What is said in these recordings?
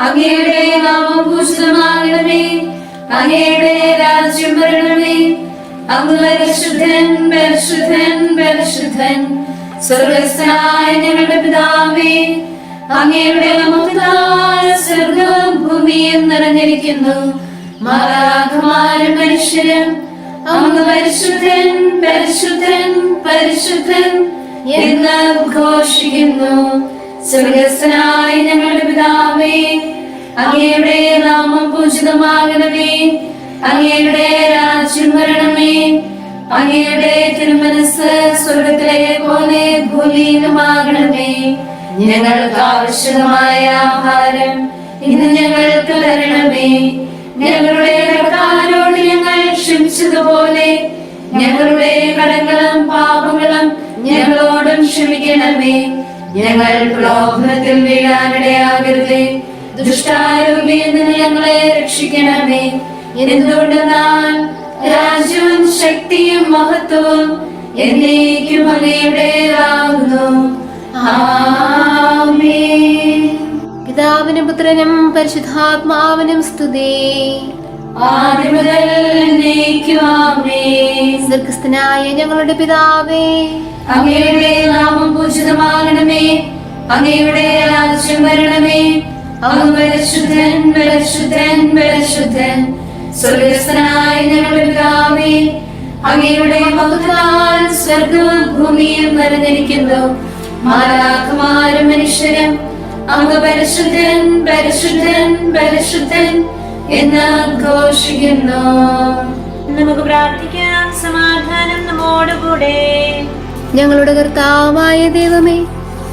അങ്ങയുടെ നാമം പൂജിതമാകണമേ. അങ്ങയുടെ രാജ്യം വരണമേ. അങ്ങ് പരിശുദ്ധൻ പരിശുദ്ധൻ പരിശുദ്ധൻ. സ്വർഗസ്ഥനായ ഞങ്ങളുടെ പിതാവേ അങ്ങയുടെ നാമത്താൽ സ്വർഗവും ഭൂമിയും നിറഞ്ഞിരിക്കുന്നു മാലാഖമാരും മനുഷ്യരും അങ്ങ് പരിശുദ്ധൻ പരിശുദ്ധൻ പരിശുദ്ധൻ എന്ന് ഘോഷിക്കുന്നു. സ്വർഗസ്ഥനായ ഞങ്ങളുടെ പിതാവേ അങ്ങയുടെ നാമം പൂജിതമാകണമേ അങ്ങയുടെ രാജ്യം വരണമേ അങ്ങയുടെ തിരുമനസ് സ്വർഗത്തിലെ പോലെ ഭൂമിയിലുമാകണമേ. ഞങ്ങൾക്ക് ആവശ്യമായ ആഹാരം ഇന്ന് ഞങ്ങൾക്ക് തരണമേ. ഞങ്ങളുടെ കടക്കാരോട് ഞങ്ങൾ ക്ഷമിച്ചതുപോലെ ഞങ്ങളുടെ കടങ്ങളും പാപങ്ങളും ഞങ്ങളോടും ക്ഷമിക്കണമേ. ഞങ്ങൾ പ്രലോഭനത്തിൽ വീഴാനിടയാകരുതേ. ദുഷ്ടാരൂപിയിൽ നിന്ന് ഞങ്ങളെ രക്ഷിക്കണമേ. എന്തുകൊണ്ടെന്നാൽ രാജ്യവും ശക്തിയും മഹത്വവും എന്നേക്കും അങ്ങയുടേതാകുന്നു. പിതാവിനും പുത്രനും പരിശുദ്ധാത്മാവിനും സ്തുതി. സ്വർഗസ്ഥനായ ഞങ്ങളുടെ പിതാവേ. അങ്ങയുടെ നാമം പൂജിതമാകണമേ. അങ്ങയുടെ രാജ്യം വരണമേ. അങ്ങ് പരിശുദ്ധൻ പരിശുദ്ധൻ പരിശുദ്ധൻ സ്വർഗസ്ഥനായ ഞങ്ങളുടെ പിതാവേ അങ്ങയുടെ മഹത്താൽ സ്വർഗവും ഭൂമിയും നിറഞ്ഞിരിക്കുന്നു. മാലാഖമാരും മനുഷ്യരും അങ്ങ് പരിശുദ്ധൻ പരിശുദ്ധൻ പരിശുദ്ധൻ എന്ന് ഘോഷിക്കുന്നു നമുക്ക് പ്രാർത്ഥിക്കാം. സമാധാനം നമ്മോടുകൂടെ. ഞങ്ങളുടെ കർത്താവായ ദൈവമേ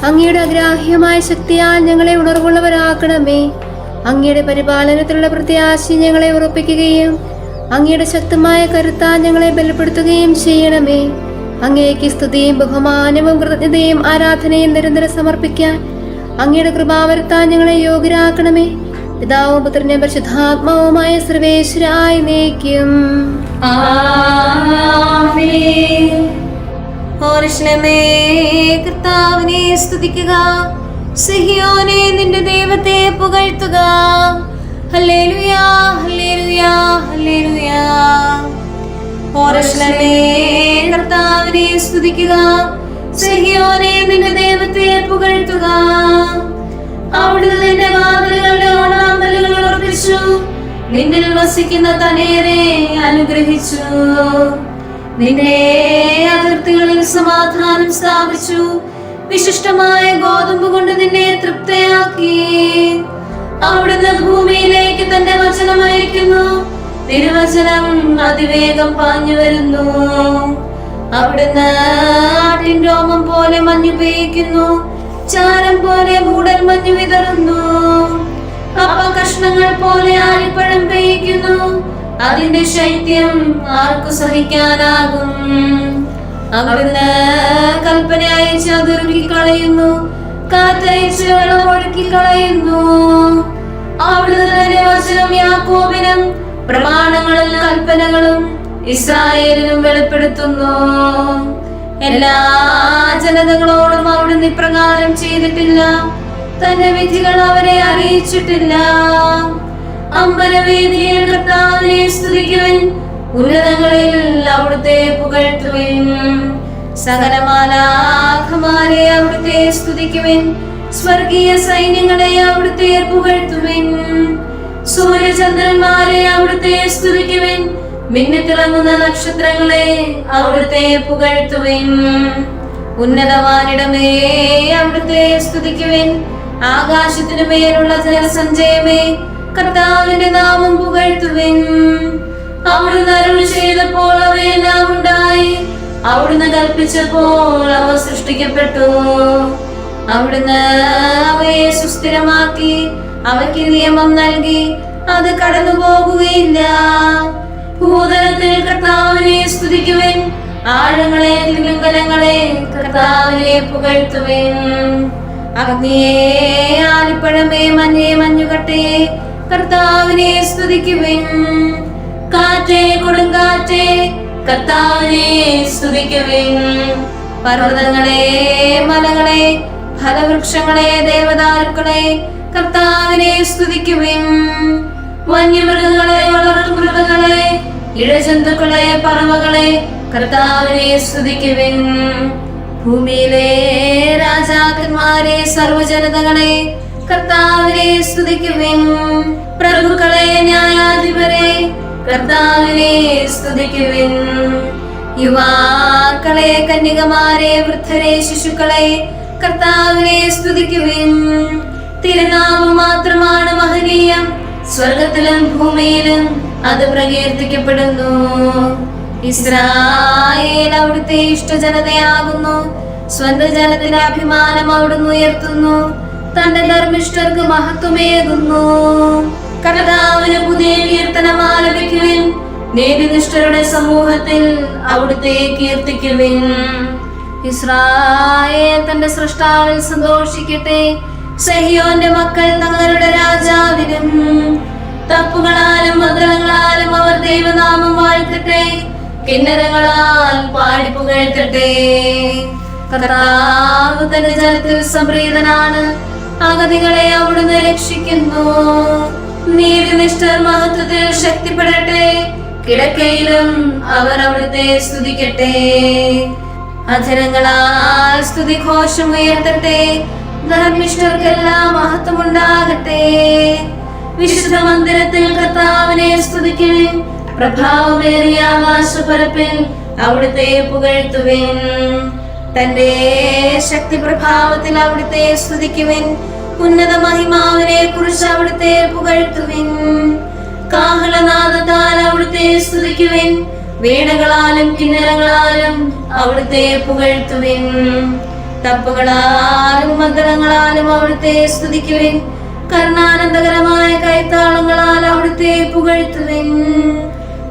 അങ്ങയുടെ അഗ്രാഹ്യമായ ശക്തിയാൽ ഞങ്ങളെ ഉണർവുള്ളവരാക്കണമേ. അങ്ങയുടെ പരിപാലനത്തിലുള്ള പ്രത്യാശ ഞങ്ങളെ ഉറപ്പിക്കുകയും അങ്ങയുടെ ശക്തമായ കരുത്താൽ ഞങ്ങളെ ബലപ്പെടുത്തുകയും ചെയ്യണമേ. അങ്ങേക്ക് സ്തുതിയും ബഹുമാനവും കൃതജ്ഞതയും ആരാധനയും നിരന്തരം സമർപ്പിക്കാൻ അങ്ങയുടെ കൃപാവരത്താൽ ഞങ്ങളെ യോഗ്യരാക്കണമേ. പിതാവും പുത്രനെ പരിശുദ്ധാത്മാവുമായ സർവേശ്വരായി നീക്കും. ഓർഷണമേ സ്തുതിക്കുക. സഹിയോനെ നിന്റെ ദൈവത്തെ പുകഴ്ത്തുക. ഓർഷണമേ കർത്താവിനെ സ്തുതിക്കുക. സഹിയോനെ നിന്റെ ദൈവത്തെ പുകഴ്ത്തുക. അവിടുന്ന് നിന്റെ വാതിലുകളുടെ ഓണാമ്പലുകൾ ഉറപ്പിച്ചു. നിന്നിൽ വസിക്കുന്ന തനേരെ അനുഗ്രഹിച്ചു. നിന്റെ അതിർത്തികളിൽ സമാധാനം സ്ഥാപിച്ചു. വിശിഷ്ടമായ ഗോതമ്പ് കൊണ്ട് നിന്നെ തൃപ്തയാക്കി. അവിടുന്ന് ഭൂമിയിലേക്ക് തന്റെ വചനം അയക്കുന്നു തിരുവചനം അതിവേഗം പാഞ്ഞു വരുന്നു. അവിടുന്ന് ആട്ടിൻ രോമം പോലെ മഞ്ഞു പെയ്യ്ക്കുന്നു ചാരം പോലെ മൂടൽ മഞ്ഞു വിതറുന്നു. അപ്പ കഷ്ണങ്ങൾ പോലെ ആലിപ്പഴം പെയ്യ്ക്കുന്നു അതിന്റെ ശൈത്യം ആർക്കു സഹിക്കാനാകും? അവിടുന്ന് കൽപ്പന അയച്ച് അതൊരുക്കി കളയുന്നു കാറ്റയച്ച് വെള്ളം ഒഴുക്കി കളയുന്നു അവിടുന്ന് വചനം യാക്കോബിനും പ്രമാണങ്ങളും കൽപ്പനകളും ഇസ്രായേലിനും വെളിപ്പെടുത്തുന്നു. എല്ലാ ജനതകളോടും അവിടുന്ന് ഇപ്രകാരം ചെയ്തിട്ടില്ല. തന്റെ വിധികൾ അവരെ അറിയിച്ചിട്ടില്ല. അമ്പലവേദിയിൽ കർത്താവിനെ സ്തുതിക്കുവൻ. ഉന്നതങ്ങളിൽ അവിടുത്തെ പുകഴ്ത്തുവൻ. സകലമാലാഖമാരെ അവിടുത്തെ സ്തുതിക്കുവൻ. സ്വർഗീയ സൈന്യങ്ങളെ അവിടുത്തെ പുകഴ്ത്തുവൻ. സൂര്യചന്ദ്രന്മാരെ അവിടുത്തെ സ്തുതിക്കുവൻ. മിന്നിത്തിളങ്ങുന്ന നക്ഷത്രങ്ങളെ അവിടുത്തെ പുകഴ്ത്തുവൻ. ഉന്നതവാനിടമേ അവിടുത്തെ സ്തുതിക്കുവൻ. ആകാശത്തിനു മേലുള്ള ജലസഞ്ചയമേ കർത്താവിന്റെ നാമം പുകഴ്ത്തുവൻ. അവിടുന്ന് അരുൾ ചെയ്തപ്പോൾ അവയെല്ലാം ഉണ്ടായി. അവിടുന്ന് കൽപ്പിച്ചപ്പോൾ അവ സൃഷ്ടിക്കപ്പെട്ടു. അവിടുന്ന് അവയെ സുസ്ഥിരമാക്കി അവയ്ക്ക് നിയമം നൽകി അത് കടന്നു പോകുകയില്ല ഭൂതലത്തിൽ കർത്താവിനെ സ്തുതിക്കുവൻ. ആഴങ്ങളെ തിരുങ്കലങ്ങളെ കർത്താവിനെ പുകഴ്ത്തുവൻ. അഗ്നിയെ ആലിപ്പഴമേ മഞ്ഞേ മഞ്ഞുകട്ടേ കർത്താവിനെ സ്തുതിക്കുവൻ. കാറ്റേ കൊടുങ്കാറ്റേ കർത്താവിനെ സ്തുതിക്കുവിൻ. പർവതങ്ങളെ മലകളെ ഫലവൃക്ഷങ്ങളെ ദേവദാരുക്കളെ കർത്താവിനെ സ്തുതിക്കുവിൻ. വന്യമൃഗങ്ങളെ വളർത്തുമൃഗങ്ങളെ ഇഴജന്തുക്കളെ പറവകളെ കർത്താവിനെ സ്തുതിക്കുവിൻ. ഭൂമിയിലെ രാജാക്കന്മാരെ സർവജനതകളെ കർത്താവിനെ സ്തുതിക്കുവിൻ. പ്രഭുക്കളെ ന്യായാധിപരെ കർത്താവിനെ സ്തുതിക്കുവിൻ. യുവാക്കളെ കന്യകമാരെ വൃദ്ധരെ ശിശുക്കളെ കർത്താവിനെ സ്തുതിക്കുവിൻ. തിരുനാമം മാത്രമാണ് മഹനീയം. സ്വർഗത്തിലും ഭൂമിയിലും അത് പ്രകീർത്തിക്കപ്പെടുന്നു. ഇസ്രായേൽ അവിടുത്തെ ഇഷ്ടജനതയാകുന്നു. സ്വന്തം ജനത്തിന്റെ അഭിമാനം അവിടുന്ന് ഉയർത്തുന്നു. തന്റെ ധർമ്മിഷ്ഠർക്ക് മഹത്വമേകുന്നു. കർത്താവിന് പുതിയ കീർത്തനം ആലപിക്കുവിൻ നീതിനിഷ്ഠരുടെ സമൂഹത്തിൽ അവിടുത്തെ കീർത്തിക്കുവിൻ. ഇസ്രായേൽ തന്റെ സൃഷ്ടാവിൽ സന്തോഷിക്കട്ടെ. സഹിയോന്റെ മക്കൾ തങ്ങളുടെ രാജാവിനും തപ്പുകളാലും മന്ത്രങ്ങളാലും അവർ ദൈവനാമം വാഴ്ത്തട്ടെ കിന്നരങ്ങളാൽ പാടി പുകഴ്ത്തട്ടെ. കർത്താവ് തന്റെ ജനത്തിൽ സംപ്രീതനാണ്. അഗതികളെ അവിടുന്ന് രക്ഷിക്കുന്നു. നീതിനിഷ്ഠർ മഹത്വത്തിൽ ശക്തിപ്പെടട്ടെ. കിടക്കയിലും അവർ അവിടുത്തെ സ്തുതിക്കട്ടെ. അധരങ്ങളാൽ സ്തുതിഘോഷം ഉയർത്തട്ടെ. ധർമ്മിഷ്ഠർക്കെല്ലാം മഹത്വമുണ്ടാകട്ടെ. വിശുദ്ധ മന്ദിരത്തിൽ കർത്താവിനെ സ്തുതിക്കുവിൻ. പ്രഭാവമേറിയ ആകാശപരപ്പിൽ അവിടുത്തെ പുകഴ്ത്തുവിൻ. തന്റെ ശക്തി പ്രഭാവത്തിൽ അവിടുത്തെ സ്തുതിക്കുവിൻ. ഉന്നത മഹിമാവിനെ കുറിച്ച് അവിടുത്തെ പുകഴ്ത്തുവിൻ. കാഹളനാദത്താൽ അവിടുത്തെ സ്തുതിക്കുവിൻ. വീണകളാലും കിന്നരങ്ങളാലും അവിടുത്തെ പുകഴ്ത്തുവിൻ. തപ്പുകളാലും മന്ദിരങ്ങളാലും അവിടുത്തെ സ്തുതിക്കുവിൻ. കർണാനന്ദകരമായ കൈത്താളങ്ങളാൽ അവിടുത്തെ പുകഴ്ത്തുവിൻ.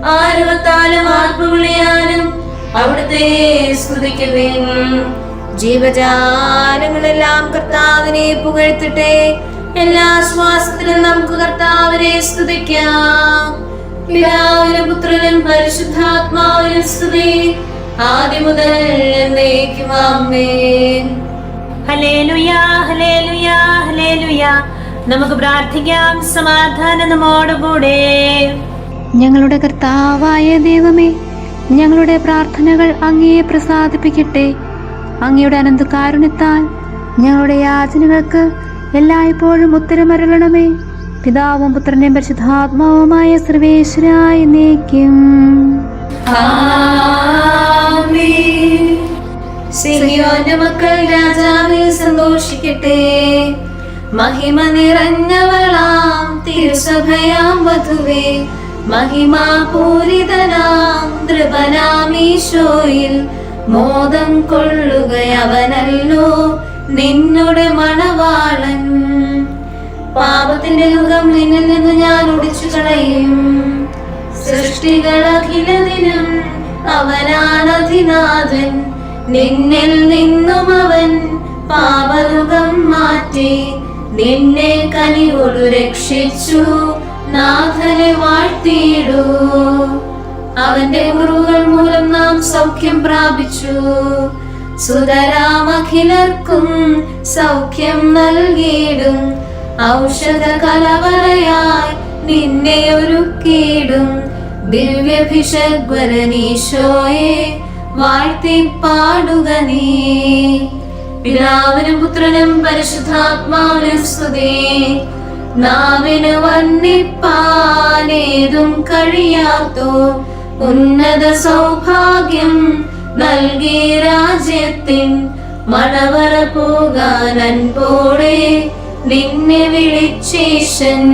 ആരവത്താലും ആർപ്പുവിളിയാലും അവിടുത്തെ സ്തുതിക്കുവിൻ. ജീവജാലങ്ങളെല്ലാം കർത്താവിനെ പുകഴ്ത്തട്ടെ. എല്ലാ ശ്വാസത്തിലും നമുക്ക് കർത്താവിനെ സ്തുതിക്കാം. പിതാവിനും പുത്രനും പരിശുദ്ധാത്മാവിനും സ്തുതി. ആദ്യം മുതൽ എന്നേക്കും ആമേൻ ഹലേലുയാ ഹല്ലേലൂയ ഹല്ലേലൂയ. നമുക്ക് പ്രാർത്ഥിക്കാം സമാധാനം നമ്മോടുകൂടെ ഞങ്ങളുടെ കർത്താവായ ദൈവമേ ഞങ്ങളുടെ പ്രാർത്ഥനകൾ അങ്ങയെ പ്രസാദിപ്പിക്കട്ടെ. അങ്ങയുടെ അനന്ത കാരുണ്യത്താൽ ഞങ്ങളുടെ യാചനകൾക്ക് എല്ലായ്പ്പോഴും ഉത്തരമരുളണമേ. പിതാവും പുത്രനെയും പരിശുദ്ധാത്മാവുമായ സർവേശ്വരായ നീക്കും. മക്കൾ രാജാവിൽ സന്തോഷിക്കട്ടെ. മഹിമ നിറഞ്ഞവളാം തിരുസഭയാം വധുവേ. മഹിമാപൂരിതനാം ദ്രുപനാമീശോയിൽ മോദം കൊള്ളുകയവനല്ലോ നിന്നുടെ മണവാളൻ. പാപത്തിന്റെ യുഗം നിന്നിൽ നിന്ന് ഞാൻ ഒടിച്ചു കളയും. സൃഷ്ടികളഖിലതിനും അവനാണധിനാഥൻ നിന്നിൽ നിന്നും അവൻ പാപയുഗം മാറ്റി. നിന്നെ കനിവോടു രക്ഷിച്ചു നാഥനെ വാഴ്ത്തിയിടൂ. അവന്റെ മുറിവുകൾ മൂലം നാം സൗഖ്യം പ്രാപിച്ചു. സുതരാമഖിലർക്കും സൗഖ്യം നൽകിയിടും. ഔഷധ കലവറയായി നിന്നെ ഒരുക്കിയിടും. ദിവ്യഭിഷഗ്വരനീശോയെ വാഴ്ത്തി പാടുക നീ. പിതാവിനും പുത്രനും പരിശുദ്ധാത്മാവിനും സ്തുതി. നാവിന് വന്നിപ്പാനേതും കഴിയാത്തോ. ഉന്നത സൗഭാഗ്യം നൽകി രാജ്യത്തിൻ മണവറ പോകാൻ അൻപോടെ നിന്നെ വിളിച്ചേശൻ.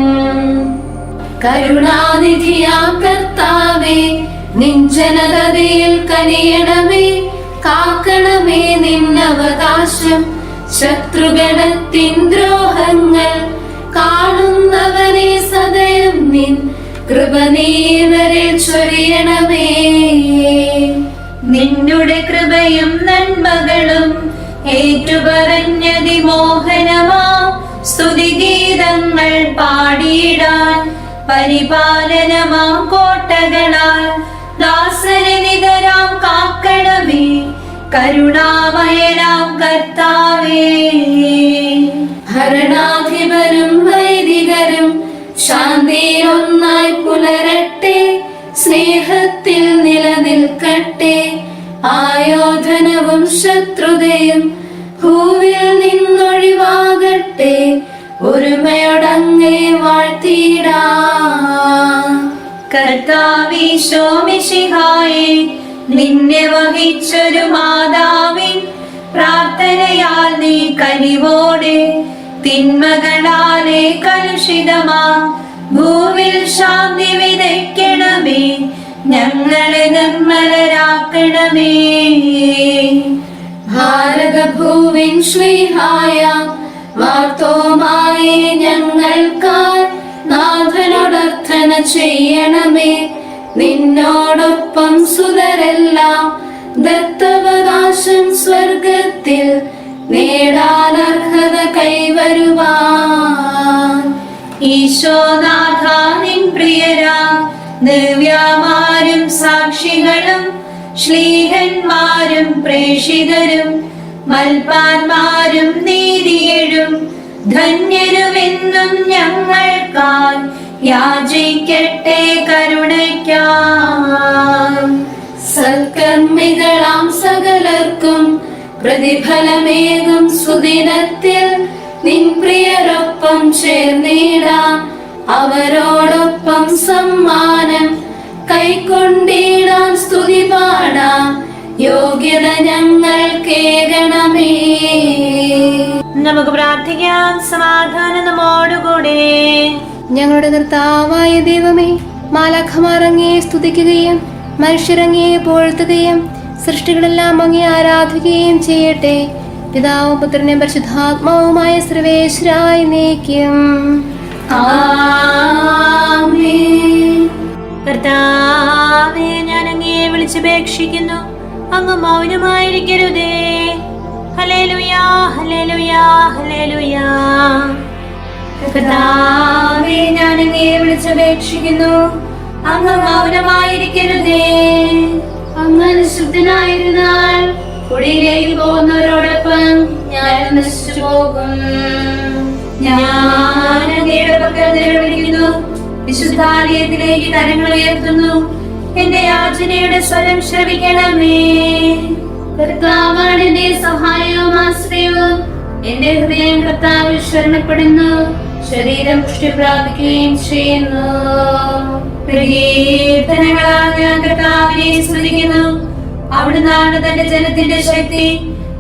കരുണാനിധിയാ കർത്താവേ നിഞ്ചനതയിൽ കനിയണമേ. കാക്കണമേ നിന്നവകാശം. ശത്രുഗണത്തിൻ ദ്രോഹങ്ങൾ കാണുന്നവനെ സദയം നിൻ കൃപ നീവരെ ചൊരിയണമേ. നിന്നുടെ കൃപയും നന്മകളും ഏറ്റുപറഞ്ഞതി മോഹനമാ. സ്തുതിഗീതങ്ങൾ പാടിയിടാൻ പരിപാലനമാം കോട്ടകളാൽ. ദാസനെ നിതരാം കാക്കണമേ. കരുണാമയനാം കർത്താവേ. ഭരണാധിപരും വൈദികരും ശാന്തിയിലൊന്നായി പുലരട്ടെ സ്നേഹത്തിൽ നിലനിൽക്കട്ടെ. ആയോധനവും ശത്രുതയും ഭൂവിൽ നിന്നൊഴിവാകട്ടെ. ഒരുമയോടങ്ങേ വാഴ്ത്തിയിടാ. കർത്താവീശോമിഷിഹായെ നിന്നെ വഹിച്ചൊരു മാതാവിൻ പ്രാർത്ഥനയാൽ നീ കനിവോടെ. തിന്മകളാലെ കലുഷിതമാ. ഭൂവിൽ ശാന്തി വിതയ്ക്കണമേ. ഞങ്ങളെ നിർമ്മലരാക്കണമേ. ഭാരതഭൂവിൻ ശ്രീഹായ വാർത്തോമായി ഞങ്ങൾക്കാർ നാഥനോടർത്ഥന ചെയ്യണമേ. നിന്നോടൊപ്പം സുതരെല്ലാം ദത്തവകാശം സ്വർഗത്തിൽ നേടാൻ അർഹത കൈവരുവാൻ ഈശോനാഥാനിൻ പ്രിയരാ ദിവ്യമാരും സാക്ഷികളും ശ്ലീഹന്മാരും പ്രേഷിതരും മൽപാന്മാരും നീതിയഴും ധന്യരുമെന്നും ഞങ്ങൾക്കായി യാചിക്കട്ടെ കരുണയ്ക്കാം സകലർക്കും പ്രതിഫലമേകും സുദിനത്തിൽ. നിൻ പ്രിയരൊപ്പം ചേർന്നിടാം അവരോടൊപ്പം സമ്മാനം. കൈക്കൊണ്ടിടാം സ്തുതി പാടാം യോഗ്യത ഞങ്ങൾ കേകണമേ നമുക്ക് പ്രാർത്ഥിക്കാം സമാധാനം നമ്മോടുകൂടെ. ഞങ്ങളുടെ നിർത്താവായ ദൈവമേ മാലാഖമാർ അങ്ങയെ സ്തുതിക്കുകയും മനുഷ്യരങ്ങയെ പോഴ്ത്തുകയും സൃഷ്ടികളെല്ലാം അങ്ങേ ആരാധിക്കുകയും ചെയ്യട്ടെ. പിതാവും പുത്രനും പരിശുദ്ധാത്മാവുമായ സർവേശ്വരായി നീക്കും. കർത്താവേ ഞാൻ അങ്ങയെ വിളിച്ചപേക്ഷിക്കുന്നു. അങ്ങ് മൗനമായിരിക്കരുതേ. ഹലേലുയാ ഹലേലുയാ ഹലേലുയാ കർത്താവേ ഞാൻ അങ്ങയെ വിളിച്ചപേക്ഷിക്കുന്നു. അങ്ങ് മൗനമായിരിക്കരുതേ. അങ്ങ് നിശുദ്ധനായിരുന്നാൽ കുടിയിലേക്ക് പോകുന്നവരോടൊപ്പം ഞാൻ നശിച്ചു പോകും. ഞാൻ അങ്ങയുടെ പക്കൽ നിലവിളിക്കുന്നു. വിശുദ്ധാലയത്തിലേക്ക് കരങ്ങൾ ഉയർത്തുന്നു. എന്റെ യാചനയുടെ സ്വരം ശ്രവിക്കണമേ. കർത്താവാണ് എന്റെ സഹായവും ആശ്രയവും. എന്റെ ഹൃദയം കർത്താവിൽ ശരണപ്പെടുന്നു. ശരീരം പുഷ്ടി പ്രാപിക്കുകയും ചെയ്യുന്നു ഞാൻ കർത്താവിനെ സ്മരിക്കുന്നു അവിടുന്നാണ് തന്റെ ജനത്തിന്റെ ശക്തി.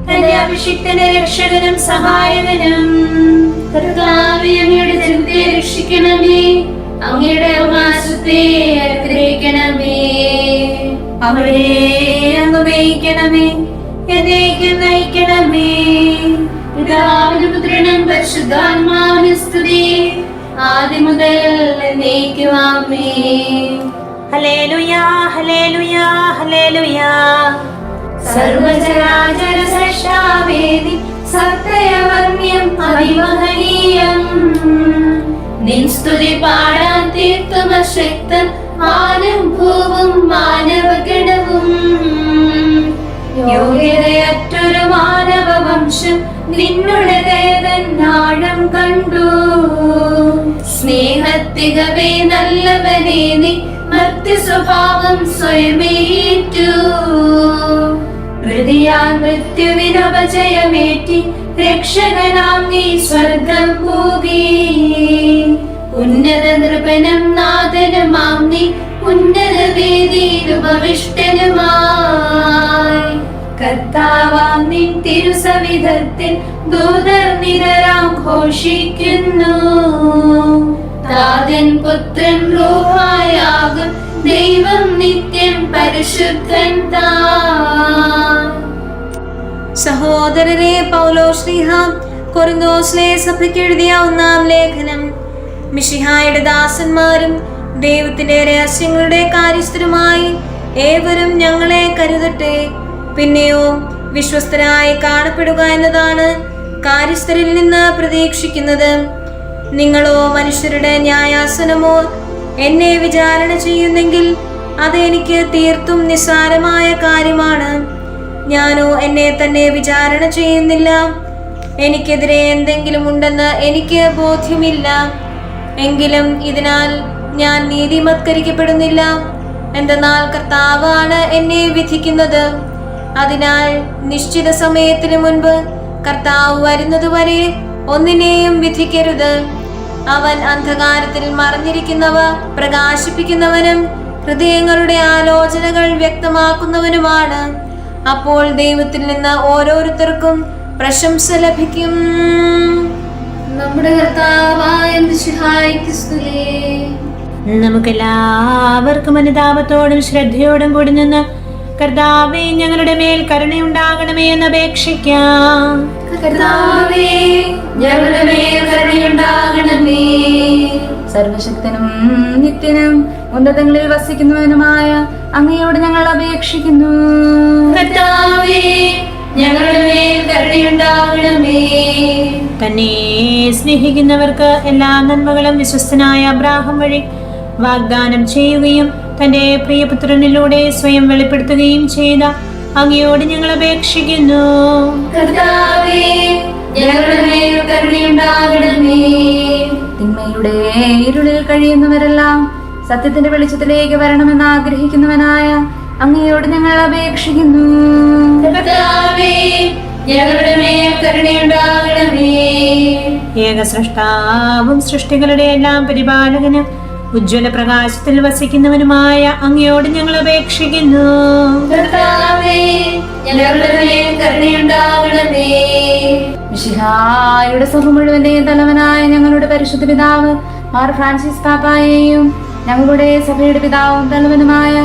തന്റെ അഭിഷിക്തന്റെ രക്ഷകനും സഹായകനും. കർത്താവെ അങ്ങയുടെ ജനത്തെ രക്ഷിക്കണമേ. അങ്ങയുടെ അവകാശത്തെ അനുഗ്രഹിക്കണമേ. അവിടെ അങ്ങ് നയിക്കണമേ എന്നേക്കും നയിക്കണമേ. പിതാവിനും പുത്രനും പരിശുദ്ധാത്മാവിന് സ്തുതി. ആദ്യം മുതൽ എന്നേക്കുമാമേ സർവചരാചര സൃഷ്ടാവേദി സത്യവർണ്യം അതിമഹനീയം നിൻ സ്തുതി പാടാൻ തീർത്തും അശക്തൻ മാനം ഭൂവും മാനവഗണവും. യോഗ്യതയറ്റൊരു മാനവ വംശം നിന്നുടെ ദേവൻ നാഴം കണ്ടു. സ്നേഹത്തികവേ നല്ലവനെ നീ മർത്യ സ്വഭാവം സ്വയമേറ്റു. ഹൃദയാൻ മൃത്യുവിനപജയമേറ്റി രക്ഷകനാം നീ സ്വർഗം പോകി ഉന്നത നൃപനം നാഥനുമാം നീ ഉന്നത വേദിയിൽ ഉപവിഷ്ടനുമായി കർത്താവാം നിൻ തിരുസവിധത്തിൽ ദൂതർ നിരരാം ഘോഷിക്കുന്നു. പുത്രൻ റൂഹായാകും ദൈവം നിത്യം പരിശുദ്ധൻ താ സഹോദരരെ പൗലോ ശ്രീഹ കൊറിന്തോസിലെ സഭയ്ക്ക് എഴുതിയ ഒന്നാം ലേഖനം. മിഷിഹായുടെ ദാസന്മാരും ദൈവത്തിന്റെ രഹസ്യങ്ങളുടെ കാര്യസ്ഥരുമായി ഏവരും ഞങ്ങളെ കരുതട്ടെ. പിന്നെയോ വിശ്വസ്തരായി കാണപ്പെടുക എന്നതാണ് കാര്യസ്ഥരിൽ നിന്ന് പ്രതീക്ഷിക്കുന്നത്. നിങ്ങളോ മനുഷ്യരുടെ ന്യായാസനമോ എന്നെ വിചാരണ ചെയ്യുന്നെങ്കിൽ അത് എനിക്ക് തീർത്തും നിസ്സാരമായ കാര്യമാണ്. ഞാനോ എന്നെ തന്നെ വിചാരണ ചെയ്യുന്നില്ല. എനിക്കെതിരെ എന്തെങ്കിലും ഉണ്ടെന്ന് എനിക്ക് ബോധ്യമില്ല. എങ്കിലും ഇതിനാൽ ഞാൻ നീതിമത്കരിക്കപ്പെടുന്നില്ല എന്തെന്നാൽ കർത്താവാണ് എന്നെ വിധിക്കുന്നത്. അതിനാൽ നിശ്ചിത സമയത്തിന് മുൻപ് കർത്താവ് വരുന്നതുവരെ ഒന്നിനെയും വിധിക്കരുത്. അവൻ അന്ധകാരത്തിൽ മറഞ്ഞിരിക്കുന്നവ പ്രകാശിപ്പിക്കുന്നവനും ഹൃദയങ്ങളുടെ ആലോചനകൾ വ്യക്തമാക്കുന്നവനുമാണ്. അപ്പോൾ ദൈവത്തിൽ നിന്ന് ഓരോരുത്തർക്കും പ്രശംസ ലഭിക്കും. നമ്മുടെ കർത്താവായ നമുക്കെല്ലാവർക്കും അനുതാപത്തോടും ശ്രദ്ധയോടും കൂടി നിന്ന് കർത്താവെ ഞങ്ങളുടെ മേൽ കരുണയുണ്ടാകണമേ എന്ന് അപേക്ഷിക്കാം. കർത്താവേ ഞങ്ങളുടെ മേൽ കരുണയുണ്ടാകണമേ. സർവശക്തനും നിത്യനും ഉന്നതങ്ങളിൽ വസിക്കുന്നവനുമായ അങ്ങയോട് ഞങ്ങൾ അപേക്ഷിക്കുന്നു. കർത്താവേ ഞങ്ങളുടെ മേൽ കരുണയുണ്ടാകണമേ. തന്നെ സ്നേഹിക്കുന്നവർക്ക് എല്ലാ നന്മകളും വിശ്വസ്തനായ അബ്രാഹം വഴി വാഗ്ദാനം ചെയ്യുകയും തന്റെ പ്രിയപുത്രനിലൂടെ സ്വയം വെളിപ്പെടുത്തുകയും ചെയ്ത അങ്ങയോട് ഞങ്ങൾ അപേക്ഷിക്കുന്നു. തിന്മയുടെ ഇരുളിൽ കഴിയുന്നവരെല്ലാം സത്യത്തിന്റെ വെളിച്ചത്തിലേക്ക് വരണമെന്ന് ആഗ്രഹിക്കുന്നവനായ അങ്ങയോട് ഞങ്ങൾ അപേക്ഷിക്കുന്നു. ഏക സൃഷ്ടാവും സൃഷ്ടികളുടെ എല്ലാം പരിപാലകനും ഉജ്ജ്വല പ്രകാശത്തിൽ വസിക്കുന്നവനുമായ അങ്ങയോട് ഞങ്ങൾ അപേക്ഷിക്കുന്നു. മിശിഹായുടെ സഭ മുഴുവന്റെയും തലവനായ ഞങ്ങളുടെ പരിശുദ്ധ പിതാവ് മാർ ഫ്രാൻസിസ് പാപ്പായെയും ഞങ്ങളുടെ സഭയുടെ പിതാവും തലവനുമായ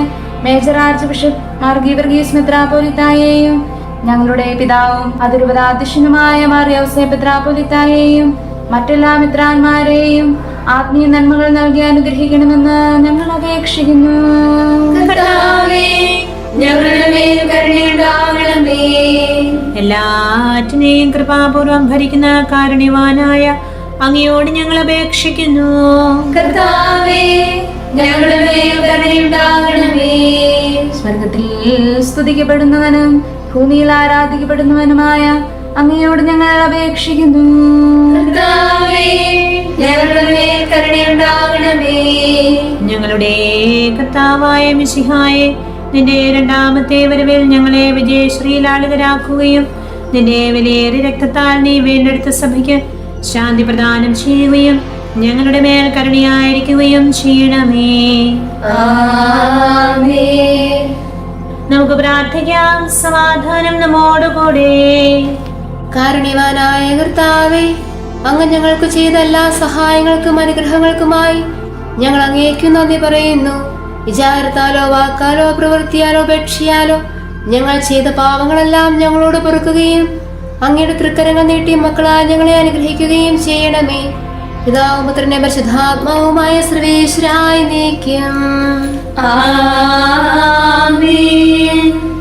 major archbishop Mar Geevarghese മെത്രാപോലിത്തായെയും ഞങ്ങളുടെ പിതാവും അതിരുപതാധ്യക്ഷനുമായ മാർ യൗസേ പെത്രാപോലിത്തായെയും മറ്റെല്ലാ മിത്രാന്മാരെയും ആത്മീയ നന്മകൾ നൽകി അനുഗ്രഹിക്കണമെന്ന് ഞങ്ങൾ അപേക്ഷിക്കുന്നു. കർത്താവേ ഞങ്ങളുടെ കരുണയുണ്ടാകണമേ. എല്ലാറ്റിനെയും കൃപാപൂർവം ഭരിക്കുന്ന കാരുണ്യവാനായ അങ്ങയോട് ഞങ്ങൾ അപേക്ഷിക്കുന്നു. കർത്താവേ സ്വർഗത്തിൽ സ്തുതിക്കപ്പെടുന്നവനും ഭൂമിയിൽ ആരാധിക്കപ്പെടുന്നവനുമായ അങ്ങയോട് ഞങ്ങൾ അപേക്ഷിക്കുന്നു. കർത്താവേ ഞങ്ങളുടെ കരുണയുണ്ടാകണമേ. ഞങ്ങളുടെ കർത്താവായ മിശിഹായെ നിന്റെ രണ്ടാമത്തെ വരവിൽ ഞങ്ങളെ വിജയശ്രീലാളിതരാക്കുകയും നിന്റെ വിലയേറിയ രക്തത്താൽ നീ വീണ്ടെടുത്ത സഭയ്ക്ക് ശാന്തി പ്രദാനം ചെയ്യുകയും ഞങ്ങളുടെ മേൽ കരുണയായിരിക്കുകയും ചെയ്യണമേ. നമുക്ക് പ്രാർത്ഥിക്കാം സമാധാനം നമ്മോടുകൂടെ. കാരുണ്യവാനായ കർത്താവേ അങ്ങ് ഞങ്ങൾക്ക് ചെയ്ത എല്ലാ സഹായങ്ങൾക്കും അനുഗ്രഹങ്ങൾക്കുമായി ഞങ്ങൾ അങ്ങേക്കു നന്ദി പറയുന്നു. വിചാരത്താലോ വാക്കാലോ പ്രവൃത്തിയാലോ ഉപേക്ഷിയാലോ ഞങ്ങൾ ചെയ്ത പാവങ്ങളെല്ലാം ഞങ്ങളോട് പൊറുക്കുകയും അങ്ങയുടെ തൃക്കരങ്ങൾ നീട്ടി മക്കളാൽ ഞങ്ങളെ അനുഗ്രഹിക്കുകയും ചെയ്യണമേ. പിതാവും പുത്രനെ പരിശുദ്ധാത്മാവുമായ സർവേശ്വരായി നീക്കം. ആമേൻ.